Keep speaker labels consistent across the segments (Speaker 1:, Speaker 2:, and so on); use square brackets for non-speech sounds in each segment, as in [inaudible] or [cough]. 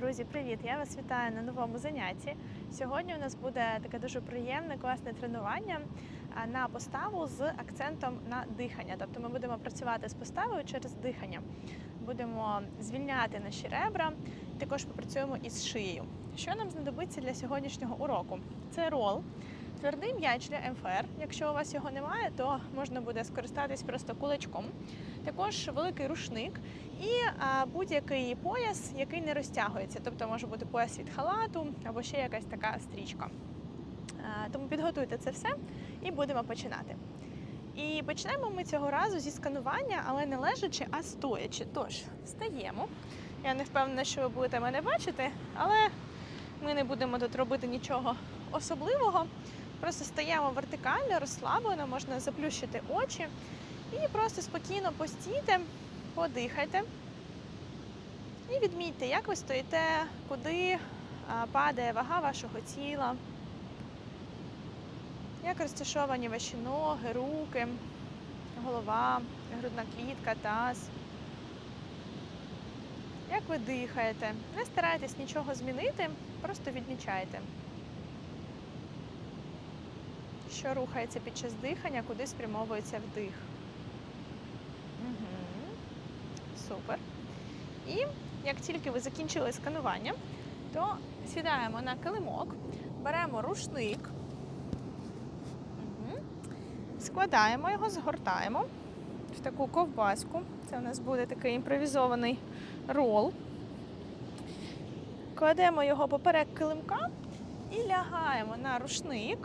Speaker 1: Друзі, привіт! Я вас вітаю на новому занятті. Сьогодні у нас буде таке дуже приємне, класне тренування на поставу з акцентом на дихання. Тобто ми будемо працювати з поставою через дихання. Будемо звільняти наші ребра, також попрацюємо із шиєю. Що нам знадобиться для сьогоднішнього уроку? Це рол. Твердий м'яч для МФР. Якщо у вас його немає, то можна буде скористатись просто кулачком. Також великий рушник і будь-який пояс, який не розтягується. Тобто може бути пояс від халату або ще якась така стрічка. Тому підготуйте це все і будемо починати. І почнемо ми цього разу зі сканування, але не лежачи, а стоячи. Тож, стаємо. Я не впевнена, що ви будете мене бачити, але ми не будемо тут робити нічого особливого. Просто стаємо вертикально, розслаблено, можна заплющити очі і просто спокійно постійте, подихайте. І відмітьте, як ви стоїте, куди падає вага вашого тіла, як розташовані ваші ноги, руки, голова, грудна клітка, таз. Як ви дихаєте? Не старайтесь нічого змінити, просто відмічайте, що рухається під час дихання, куди спрямовується вдих. Угу. Супер. І як тільки ви закінчили сканування, то сідаємо на килимок, беремо рушник, угу. складаємо його, згортаємо в таку ковбаску. Це у нас буде такий імпровізований рол. Кладемо його поперек килимка і лягаємо на рушник.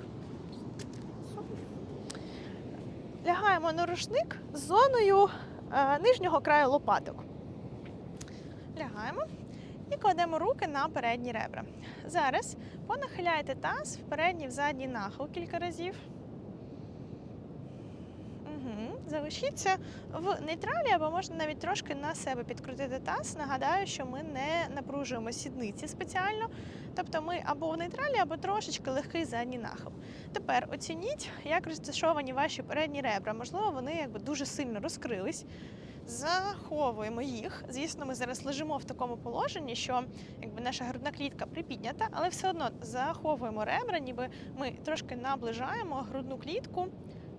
Speaker 1: Лягаємо на рушник з зоною е, нижнього краю лопаток. Лягаємо і кладемо руки на передні ребра. Зараз понахиляйте таз в передній, в задній нахил кілька разів. Залишіться в нейтралі або можна навіть трошки на себе підкрутити таз. Нагадаю, що ми не напружуємо сідниці спеціально. Тобто ми або в нейтралі, або трошечки легкий задній нахил. Тепер оцініть, як розташовані ваші передні ребра. Можливо, вони якби дуже сильно розкрились. Заховуємо їх. Звісно, ми зараз лежимо в такому положенні, що якби наша грудна клітка припіднята, але все одно заховуємо ребра, ніби ми трошки наближаємо грудну клітку,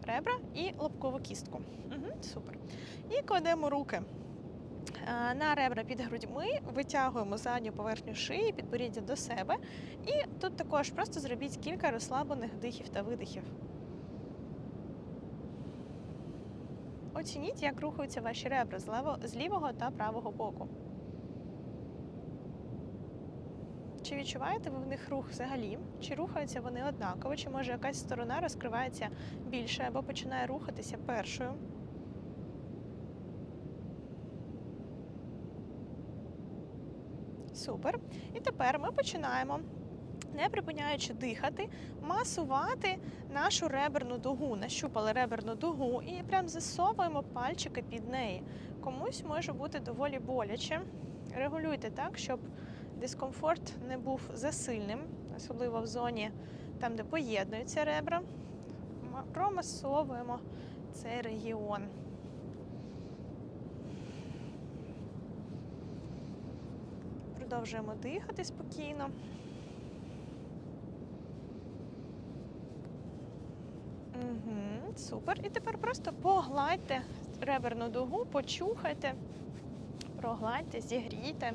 Speaker 1: ребра і лобкову кістку. Угу, супер. І кладемо руки е, на ребра під грудьми, витягуємо задню поверхню шиї, підборіддя до себе. І тут також просто зробіть кілька розслаблених дихів та видихів. Оцініть, як рухаються ваші ребра з, лівого та правого боку. Чи відчуваєте ви в них рух взагалі? Чи рухаються вони однаково? Чи може якась сторона розкривається більше або починає рухатися першою? Супер. І тепер ми починаємо, не припиняючи дихати, масувати нашу реберну дугу. Нащупали реберну дугу і прям засовуємо пальчики під неї. Комусь може бути доволі боляче. Регулюйте так, щоб дискомфорт не був засильним, особливо в зоні там, де поєднуються ребра. Ма- Промасовуємо цей регіон. Продовжуємо дихати спокійно. Угу, супер. І тепер просто погладьте реберну дугу, почухайте, прогладьте, зігрійте.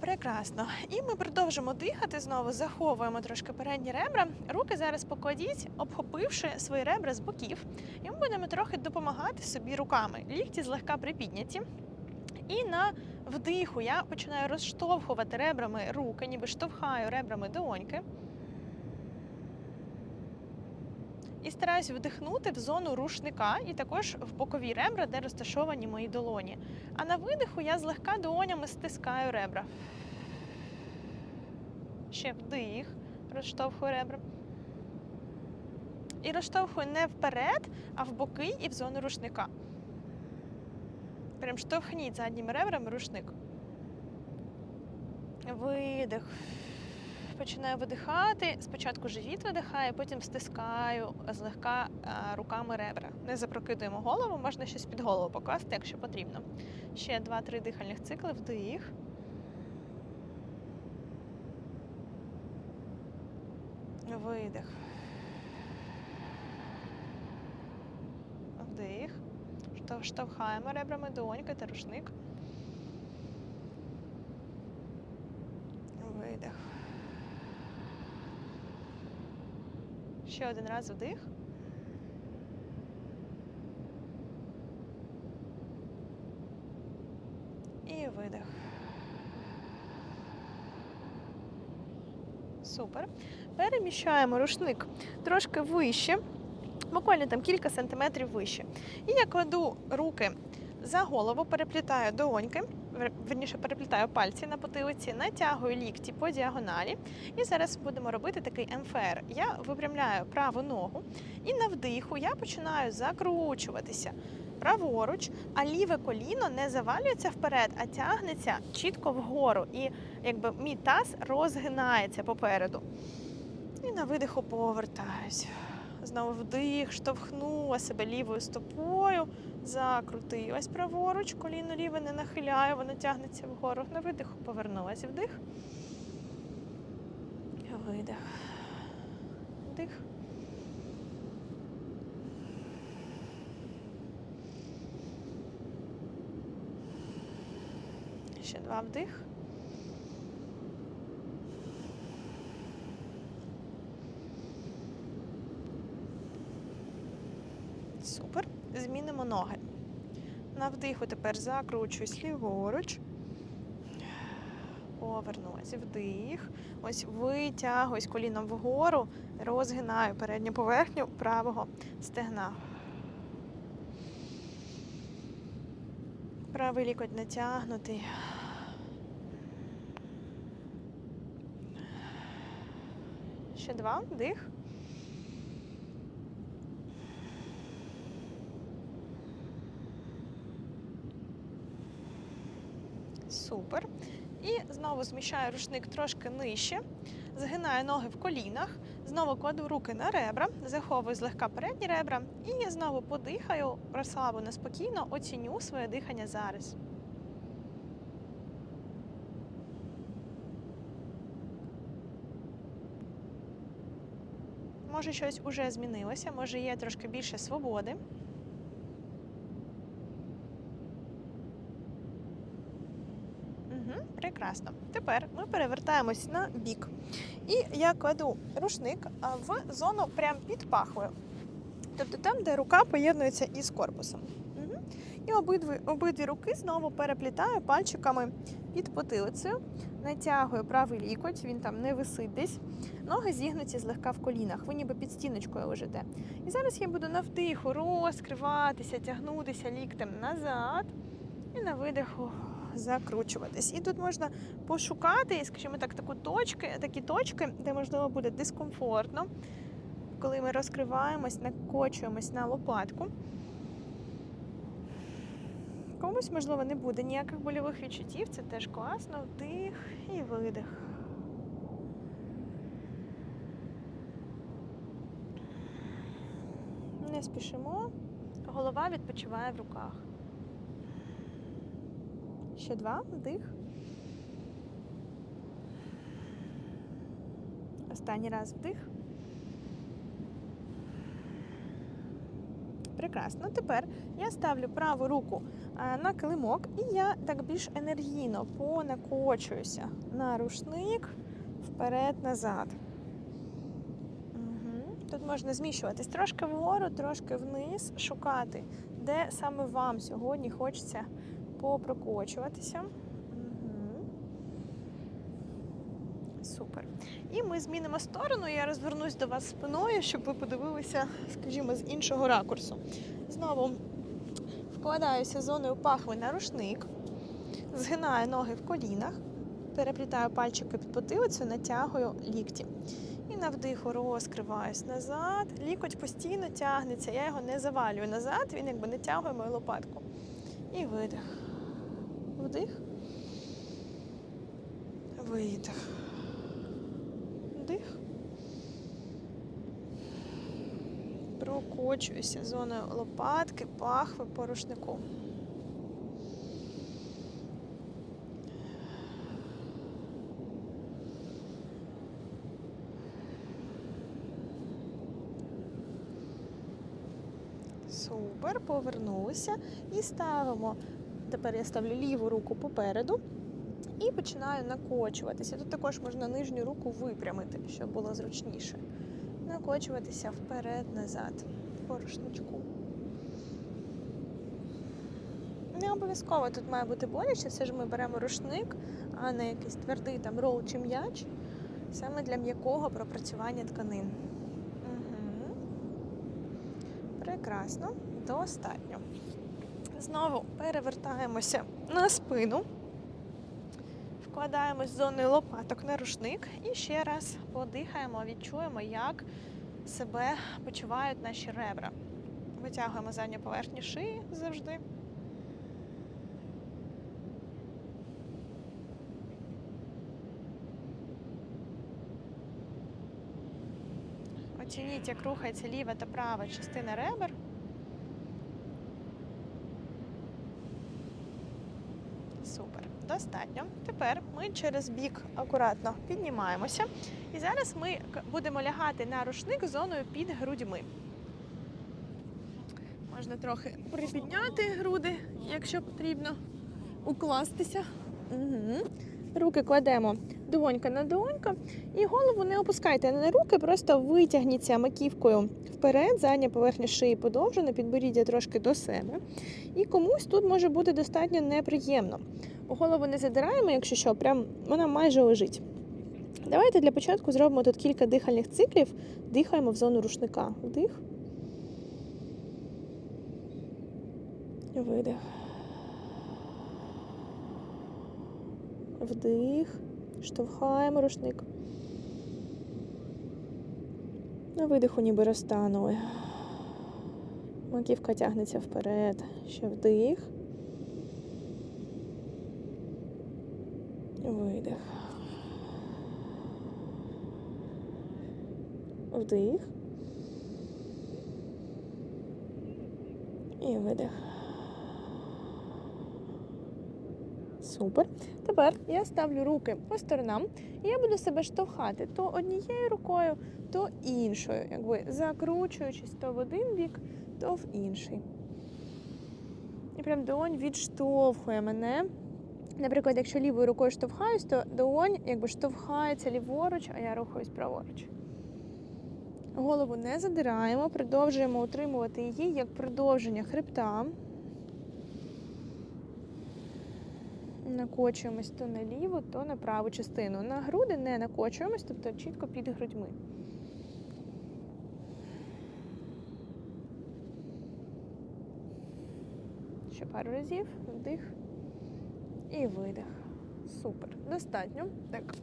Speaker 1: Прекрасно. І ми продовжимо дихати знову, заховуємо трошки передні ребра. Руки зараз покладіть, обхопивши свої ребра з боків. І ми будемо трохи допомагати собі руками. Лікті злегка припідняті. І на вдиху я починаю розштовхувати ребрами руки, ніби штовхаю ребрами долоньки. І стараюсь вдихнути в зону рушника і також в бокові ребра, де розташовані мої долоні. А на видиху я злегка долонями стискаю ребра. Ще вдих, розштовхую ребра. І розштовхую не вперед, а в боки і в зону рушника. Прям штовхніть задніми ребрами рушник. Видих починаю видихати. Спочатку живіт видихає, потім стискаю злегка е, руками ребра. Не запрокидуємо голову, можна щось під голову покласти, якщо потрібно. Ще 2-3 дихальних цикли, вдих. Видих. Вдих. Штовхаємо ребрами долоньки та рушник. Ще один раз вдих. І видих. Супер. Переміщаємо рушник трошки вище, буквально там кілька сантиметрів вище. І я кладу руки за голову, переплітаю долоньки, верніше переплітаю пальці на потилиці, натягую лікті по діагоналі. І зараз будемо робити такий МФР. Я випрямляю праву ногу і на вдиху я починаю закручуватися праворуч, а ліве коліно не завалюється вперед, а тягнеться чітко вгору. І якби мій таз розгинається попереду. І на видиху повертаюсь. Знову вдих, штовхнула себе лівою стопою, закрутилась праворуч, коліно ліве не нахиляю, воно тягнеться вгору. На видиху повернулась вдих. Видих. Вдих. Ще два вдих. Супер. Змінимо ноги. На вдиху тепер закручуюсь ліворуч. Повернулась. Вдих. Ось витягуюсь коліном вгору, розгинаю передню поверхню правого стегна. Правий лікоть натягнутий. Ще два. Вдих. Супер. І знову зміщаю рушник трошки нижче, згинаю ноги в колінах, знову кладу руки на ребра, заховую злегка передні ребра і знову подихаю, розслаблено, спокійно оціню своє дихання зараз. Може, щось уже змінилося, може є трошки більше свободи. Угу, прекрасно. Тепер ми перевертаємось на бік. І я кладу рушник в зону прямо під пахвою. Тобто там, де рука поєднується із корпусом. Угу. І обидві, обидві руки знову переплітаю пальчиками під потилицею, натягую правий лікоть, він там не висить десь. Ноги зігнуті злегка в колінах, ви ніби під стіночкою лежите. І зараз я буду на вдиху розкриватися, тягнутися ліктем назад і на видиху закручуватись. І тут можна пошукати, скажімо так, таку точки, такі точки, де можливо буде дискомфортно, коли ми розкриваємось, накочуємось на лопатку. Комусь, можливо, не буде ніяких больових відчуттів, це теж класно. Вдих і видих. Не спішимо. Голова відпочиває в руках. Ще два. Вдих. Останній раз вдих. Прекрасно. Тепер я ставлю праву руку на килимок і я так більш енергійно понакочуюся на рушник вперед-назад. Угу. Тут можна зміщуватись трошки вгору, трошки вниз, шукати, де саме вам сьогодні хочеться попрокочуватися. Супер. І ми змінимо сторону. Я розвернусь до вас спиною, щоб ви подивилися, скажімо, з іншого ракурсу. Знову вкладаюся зоною пахви на рушник, згинаю ноги в колінах, переплітаю пальчики під потилицею, натягую лікті. І на вдиху розкриваюсь назад. Лікоть постійно тягнеться, я його не завалюю назад, він якби не тягує мою лопатку. І видих вдих, видих, вдих. Прокочуюся зоною лопатки, пахви порушником. Супер, повернулися і ставимо Тепер я ставлю ліву руку попереду і починаю накочуватися. Тут також можна нижню руку випрямити, щоб було зручніше. Накочуватися вперед-назад по рушничку. Не обов'язково тут має бути боляче, все ж ми беремо рушник, а не якийсь твердий там рол чи м'яч, саме для м'якого пропрацювання тканин. Угу. Прекрасно, достатньо. Знову перевертаємося на спину, вкладаємось зоною лопаток на рушник і ще раз подихаємо, відчуємо, як себе почувають наші ребра. Витягуємо задню поверхню шиї завжди. Оцініть, як рухається ліва та права частина ребер. Супер, достатньо. Тепер ми через бік акуратно піднімаємося. І зараз ми будемо лягати на рушник зоною під грудьми. Можна трохи припідняти груди, якщо потрібно, укластися. Угу. Руки кладемо долонька на долонька. І голову не опускайте на руки, просто витягніться маківкою вперед, задня поверхня шиї подовжена, підборіддя трошки до себе. І комусь тут може бути достатньо неприємно. Голову не задираємо, якщо що, прям вона майже лежить. Давайте для початку зробимо тут кілька дихальних циклів. Дихаємо в зону рушника. Вдих. Видих. Вдих. Штовхаємо рушник. На видиху ніби розтанули. Маківка тягнеться вперед. Ще вдих. Видих. Вдих. І видих. Супер. Тепер я ставлю руки по сторонам, і я буду себе штовхати то однією рукою, то іншою, якби закручуючись то в один бік, то в інший. І прям долонь відштовхує мене. Наприклад, якщо лівою рукою штовхаюсь, то долонь якби штовхається ліворуч, а я рухаюсь праворуч. Голову не задираємо, продовжуємо утримувати її як продовження хребта. Накочуємось то на ліву, то на праву частину. На груди не накочуємось, тобто чітко під грудьми. Ще пару разів. Вдих і видих. Супер. Достатньо. Так.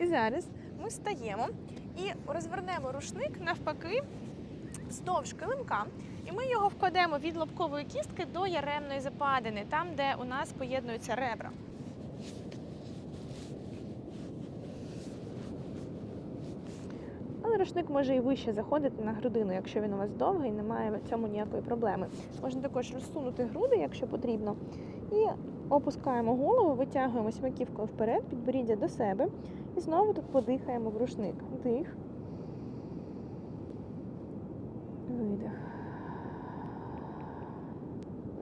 Speaker 1: І зараз ми стаємо і розвернемо рушник навпаки вздовж килимка. І ми його вкладемо від лобкової кістки до яремної западини, там, де у нас поєднуються ребра. Рушник може і вище заходити на грудину, якщо він у вас довгий, немає в цьому ніякої проблеми. Можна також розсунути груди, якщо потрібно. І опускаємо голову, витягуємось маківкою вперед, підборіддя до себе. І знову тут подихаємо в рушник. Дих. Видих.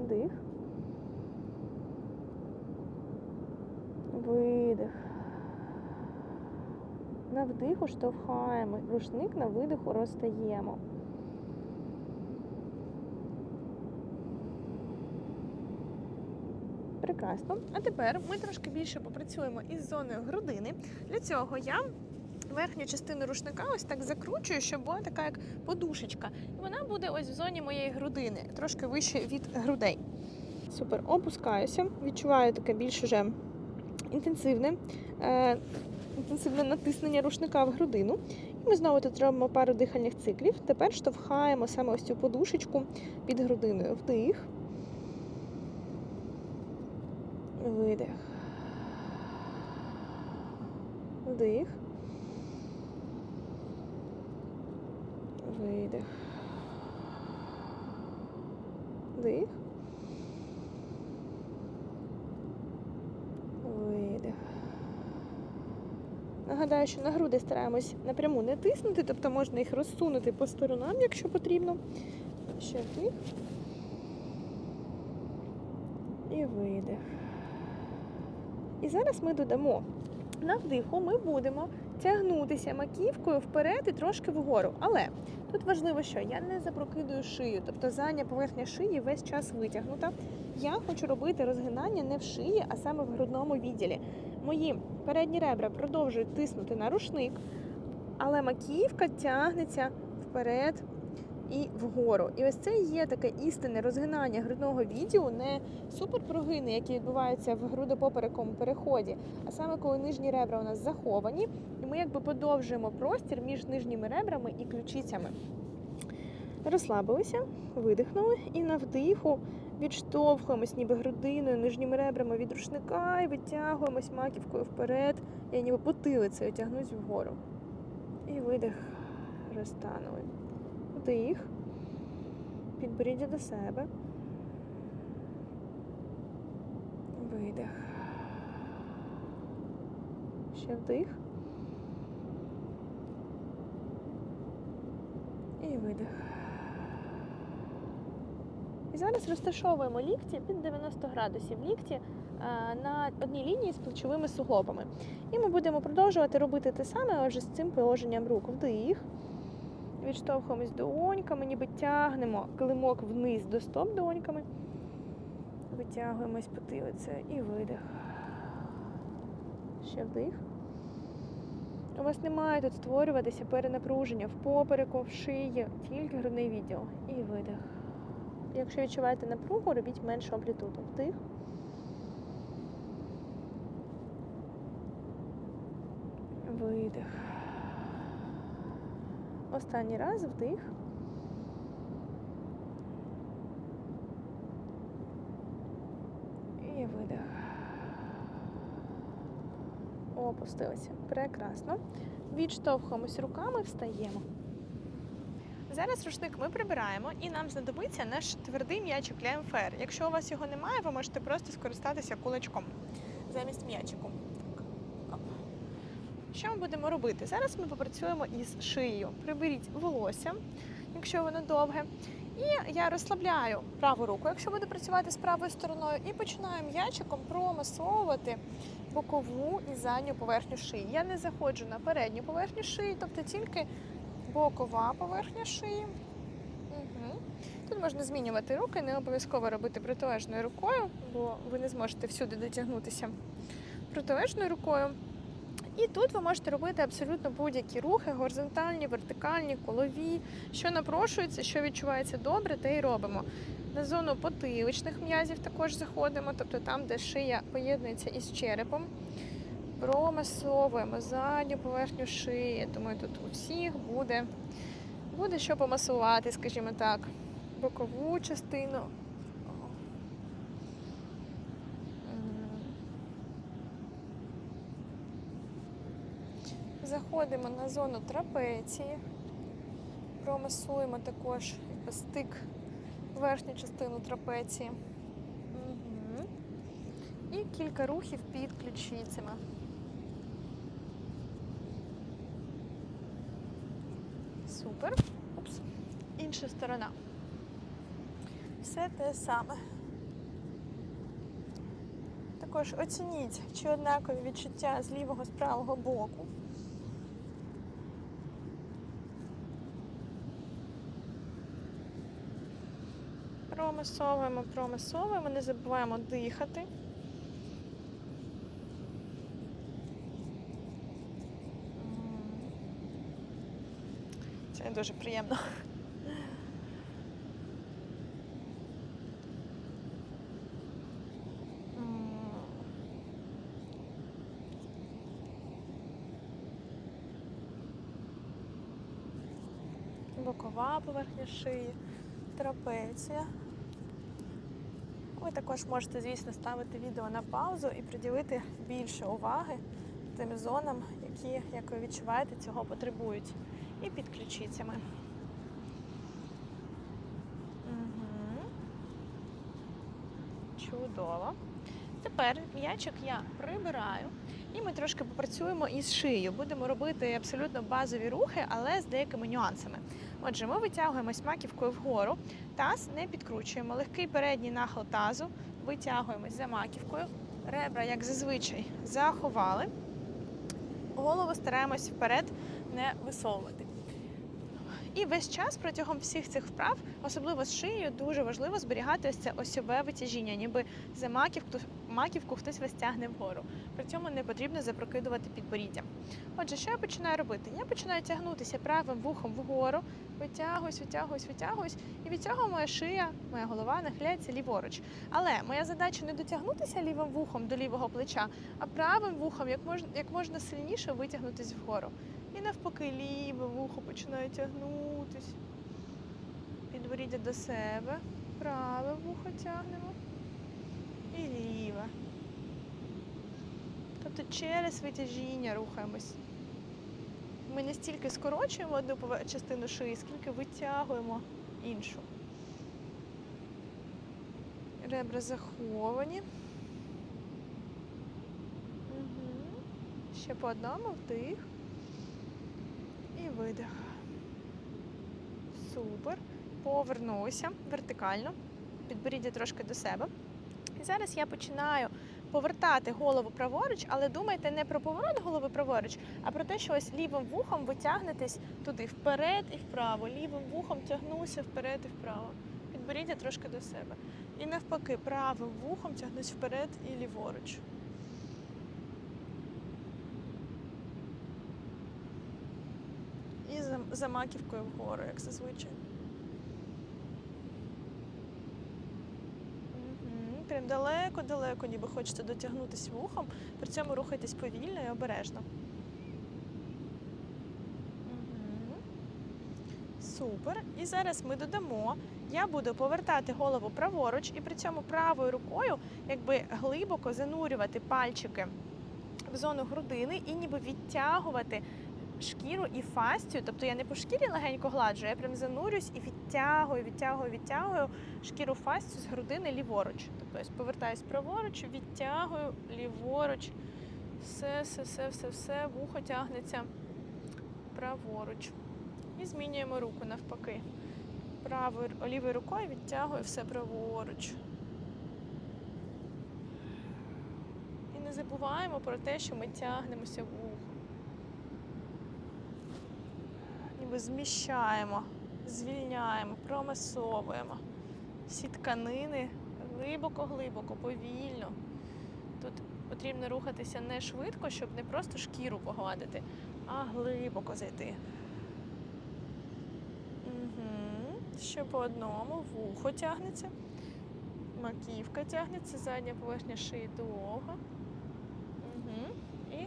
Speaker 1: Дих. Видих. На вдиху штовхаємо. Рушник на видиху розстаємо. Прекрасно. А тепер ми трошки більше попрацюємо із зоною грудини. Для цього я верхню частину рушника ось так закручую, щоб була така як подушечка. І вона буде ось в зоні моєї грудини, трошки вище від грудей. Супер, опускаюся, відчуваю таке більш уже інтенсивне, е, інтенсивне натиснення рушника в грудину. І ми знову тут робимо пару дихальних циклів. Тепер штовхаємо саме ось цю подушечку під грудиною. Вдих. Видих. Вдих. Видих. Вдих. Видих. Нагадаю, що на груди стараємось напряму не тиснути, тобто можна їх розсунути по сторонам, якщо потрібно. Ще вдих. І видих. І зараз ми додамо. На вдиху ми будемо тягнутися маківкою вперед і трошки вгору. Але тут важливо, що я не запрокидую шию, тобто задня поверхня шиї весь час витягнута. Я хочу робити розгинання не в шиї, а саме в грудному відділі. Мої передні ребра продовжують тиснути на рушник, але маківка тягнеться вперед і вгору. І ось це є таке істинне розгинання грудного відділу, не суперпрогини, які відбуваються в грудопоперековому переході, а саме коли нижні ребра у нас заховані, і ми якби подовжуємо простір між нижніми ребрами і ключицями. Розслабилися, видихнули і на вдиху відштовхуємось ніби грудиною, нижніми ребрами від рушника і витягуємось маківкою вперед. Я ніби потилицею тягнусь вгору. І видих розтанули. Вдих. Підборіддя до себе. Видих. Ще вдих. І видих. І зараз розташовуємо лікті під 90 градусів лікті е, на одній лінії з плечовими суглобами. І ми будемо продовжувати робити те саме вже з цим положенням рук. Вдих. Відштовхуємось долоньками, ніби тягнемо килимок вниз до стоп долоньками. Витягуємось потилицею і видих. Ще вдих. У вас не має тут створюватися перенапруження в попереку, в шиї, тільки грудний відділ. І видих. Якщо відчуваєте напругу, робіть меншу амплітуду. Вдих. Видих. Останній раз вдих. І видих. Опустилися. Прекрасно. Відштовхуємось руками, встаємо. Зараз рушник ми прибираємо і нам знадобиться наш твердий м'ячик для МФР. Якщо у вас його немає, ви можете просто скористатися кулачком замість м'ячику. Що ми будемо робити? Зараз ми попрацюємо із шиєю. Приберіть волосся, якщо воно довге. І я розслабляю праву руку, якщо буду працювати з правою стороною, і починаю м'ячиком промасовувати бокову і задню поверхню шиї. Я не заходжу на передню поверхню шиї, тобто тільки бокова поверхня шиї. Угу. Тут можна змінювати руки, не обов'язково робити протилежною рукою, бо ви не зможете всюди дотягнутися протилежною рукою. І тут ви можете робити абсолютно будь-які рухи, горизонтальні, вертикальні, колові, що напрошується, що відчувається добре, те й робимо. На зону потиличних м'язів також заходимо, тобто там, де шия поєднується із черепом. Промасовуємо задню поверхню шиї. Думаю, тут у всіх буде, буде що помасувати, скажімо так, бокову частину. Заходимо на зону трапеції, промасуємо також стик верхню частину трапеції. Угу. І кілька рухів під ключицями. Сторона. Все те саме. Також оцініть, чи однакові відчуття з лівого з правого боку. Промисовуємо, промисовуємо, не забуваємо дихати. Це дуже приємно. Бокова поверхня шиї, трапеція. Ви також можете, звісно, ставити відео на паузу і приділити більше уваги тим зонам, які, як ви відчуваєте, цього потребують. І під ключицями. Угу. Чудово. Тепер м'ячик я прибираю І ми трошки попрацюємо із шиєю. Будемо робити абсолютно базові рухи, але з деякими нюансами. Отже, ми витягуємось маківкою вгору, таз не підкручуємо. Легкий передній нахил тазу, витягуємось за маківкою. Ребра, як зазвичай, заховали. Голову стараємось вперед не висовувати. І весь час протягом всіх цих вправ, особливо з шиєю, дуже важливо зберігати ось це осьове витяжіння, ніби за маківку, маківку хтось вас тягне вгору. При цьому не потрібно запрокидувати підборіддя. Отже, що я починаю робити? Я починаю тягнутися правим вухом вгору, витягуюсь, витягуюсь, витягуюсь, і від цього моя шия, моя голова нахиляється ліворуч. Але моя задача не дотягнутися лівим вухом до лівого плеча, а правим вухом як можна, як можна сильніше витягнутися вгору. І навпаки, ліве вухо починає тягнутись. Підборіддя до себе. Праве вухо тягнемо. І ліве. Тобто через витяжіння рухаємось. Ми не стільки скорочуємо одну частину шиї, скільки витягуємо іншу. Ребра заховані. Ще по одному вдих. І видих. Супер. Повернулися вертикально. Підборіддя трошки до себе. Зараз я починаю повертати голову праворуч, але думайте не про поворот голови праворуч, а про те, що ось лівим вухом ви тягнетесь туди вперед і вправо. Лівим вухом тягнуся вперед і вправо. Підборіддя трошки до себе. І навпаки, правим вухом тягнусь вперед і ліворуч. І за, за маківкою вгору, як зазвичай. Прям далеко-далеко, ніби хочете дотягнутися вухом, при цьому рухайтесь повільно і обережно. Супер. І зараз ми додамо. Я буду повертати голову праворуч і при цьому правою рукою якби глибоко занурювати пальчики в зону грудини і ніби відтягувати шкіру і фастію. Тобто я не по шкірі легенько гладжу, я прям занурюсь і відтягую, відтягую, відтягую шкіру фастію з грудини ліворуч. Тобто ось повертаюсь праворуч, відтягую ліворуч. Все, все, все, все, все, вухо тягнеться праворуч. І змінюємо руку навпаки. Правою лівою рукою відтягую все праворуч. І не забуваємо про те, що ми тягнемося вухом. Ніби зміщаємо, звільняємо, промасовуємо всі тканини глибоко-глибоко, повільно. Тут потрібно рухатися не швидко, щоб не просто шкіру погладити, а глибоко зайти. Угу. Ще по одному вухо тягнеться, маківка тягнеться, задня поверхня шиї довга. Угу. І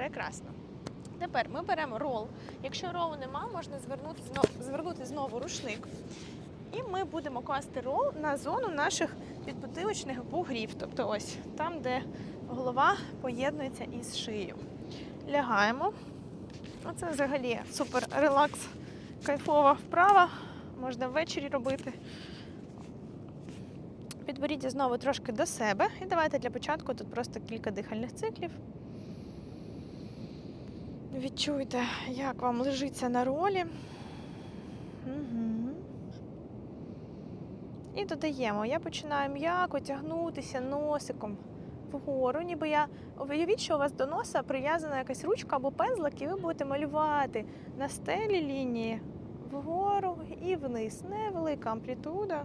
Speaker 1: прекрасно. Тепер ми беремо рол. Якщо ролу нема, можна звернути знову, звернути знову рушник. І ми будемо класти рол на зону наших підбутилочних бугрів. Тобто ось там, де голова поєднується із шиєю. Лягаємо. Оце взагалі супер релакс, кайфова вправа. Можна ввечері робити. Підберіть знову трошки до себе. І давайте для початку тут просто кілька дихальних циклів. Відчуйте, як вам лежиться на ролі. Угу. І додаємо. Я починаю м'яко тягнутися носиком вгору, ніби я уявіть, що у вас до носа прив'язана якась ручка або пензлик, і ви будете малювати на стелі лінії вгору і вниз. Невелика амплітуда.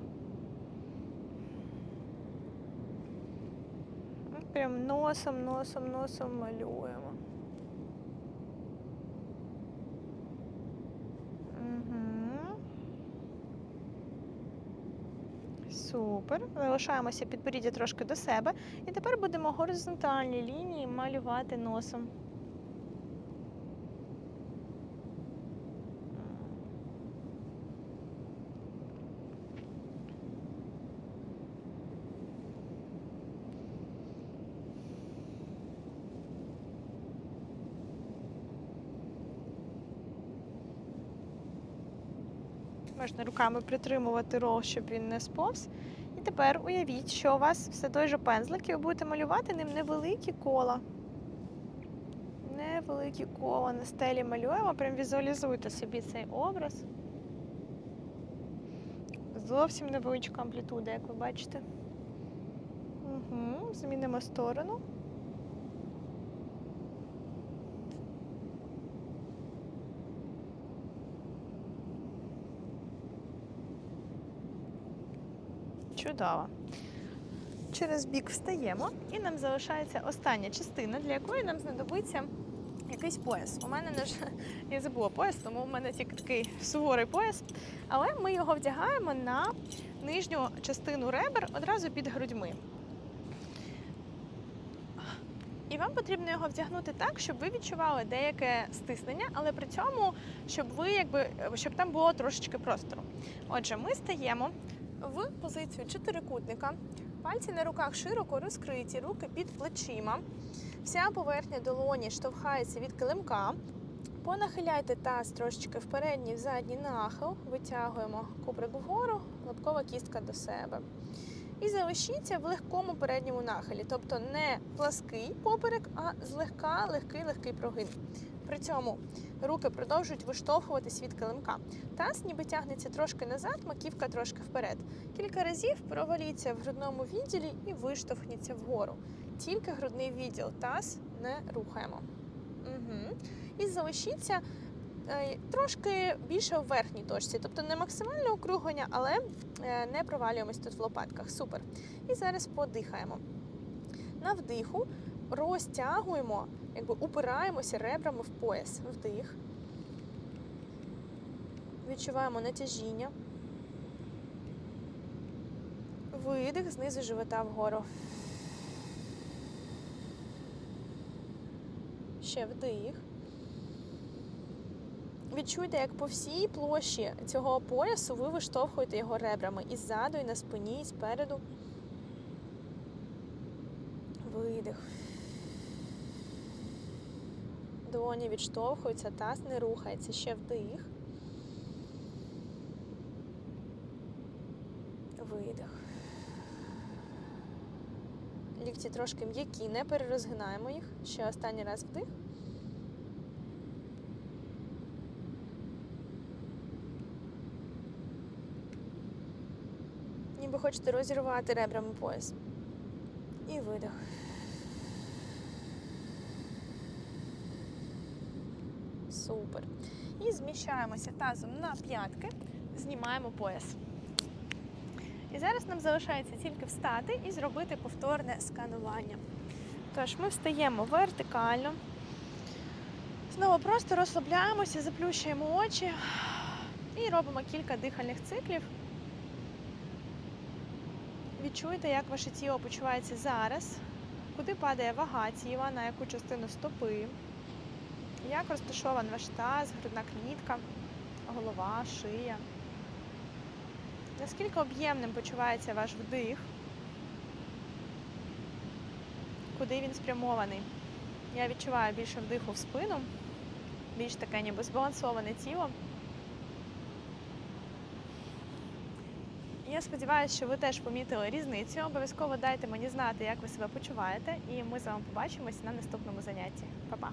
Speaker 1: Прям носом, носом, носом малюємо. Угу. Супер. Залишаємося підборіддя трошки до себе. І тепер будемо горизонтальні лінії малювати носом. Можна руками притримувати рол, щоб він не сповз. І тепер уявіть, що у вас все той же пензлик, і ви будете малювати ним невеликі кола. Невеликі кола на стелі малюємо, прям візуалізуйте собі цей образ. Зовсім невеличка амплітуда, як ви бачите. Угу, змінимо сторону. Чудово. Через бік встаємо, і нам залишається остання частина, для якої нам знадобиться якийсь пояс. У мене не ж [laughs] я забула пояс, тому у мене тільки такий суворий пояс. Але ми його вдягаємо на нижню частину ребер одразу під грудьми. І вам потрібно його вдягнути так, щоб ви відчували деяке стиснення, але при цьому, щоб ви якби щоб там було трошечки простору. Отже, ми стаємо в позицію чотирикутника. Пальці на руках широко розкриті, руки під плечима. Вся поверхня долоні штовхається від килимка. Понахиляйте таз трошечки в передній, в задній нахил. Витягуємо куприк вгору, лобкова кістка до себе. І залишіться в легкому передньому нахилі, тобто не плаский поперек, а злегка легкий легкий прогин. При цьому руки продовжують виштовхуватись від килимка. Таз ніби тягнеться трошки назад, маківка трошки вперед. Кілька разів проваліться в грудному відділі і виштовхніться вгору. Тільки грудний відділ, таз не рухаємо. Угу. І залишіться е, трошки більше в верхній точці, тобто не максимальне округлення, але е, не провалюємось тут в лопатках. Супер. І зараз подихаємо. На вдиху розтягуємо, якби упираємося ребрами в пояс. Вдих. Відчуваємо натяжіння. Видих знизу живота вгору. Ще вдих. Відчуйте, як по всій площі цього поясу ви виштовхуєте його ребрами і ззаду, і на спині, і спереду. Видих. Долоні відштовхуються, таз не рухається. Ще вдих. Видих. Лікті трошки м'які, не перерозгинаємо їх. Ще останній раз вдих. Ніби хочете розірвати ребрами пояс. І видих. Супер. І зміщаємося тазом на п'ятки, знімаємо пояс. І зараз нам залишається тільки встати і зробити повторне сканування. Тож ми встаємо вертикально. Знову просто розслабляємося, заплющуємо очі і робимо кілька дихальних циклів. Відчуйте, як ваше тіло почувається зараз, куди падає вага тіла, на яку частину стопи, як розташований ваш таз, грудна клітка, голова, шия. Наскільки об'ємним почувається ваш вдих? Куди він спрямований? Я відчуваю більше вдиху в спину, більш таке ніби збалансоване тіло. Я сподіваюся, що ви теж помітили різницю. Обов'язково дайте мені знати, як ви себе почуваєте, і ми з вами побачимось на наступному занятті. Па-па!